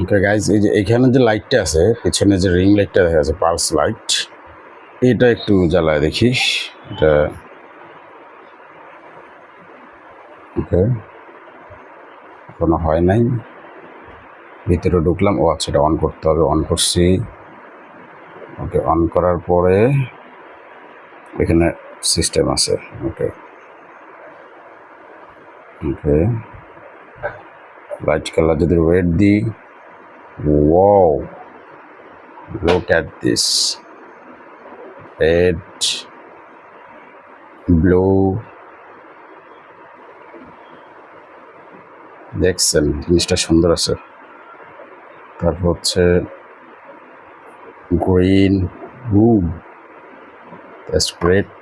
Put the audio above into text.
Okay guys এই যে এখানে যে লাইটটা আছে, পিছনে যে রিং লাইটটা দেখা যাচ্ছে পালস লাইট এটা একটু জ্বালায় দেখি। এটা ওকে এখনও হয় নাই। ভিতরে ঢুকলাম, ও আচ্ছা এটা অন করতে হবে অন করছি। ওকে অন করার পরে এখানে সিস্টেম আছে। ওকে ওকে লাইট কালার যদি রেড দিই wow look at this red blue দেখছেন জিনিসটা সুন্দর আছে। তারপর হচ্ছে গ্রিন দ্যাটস গ্রেট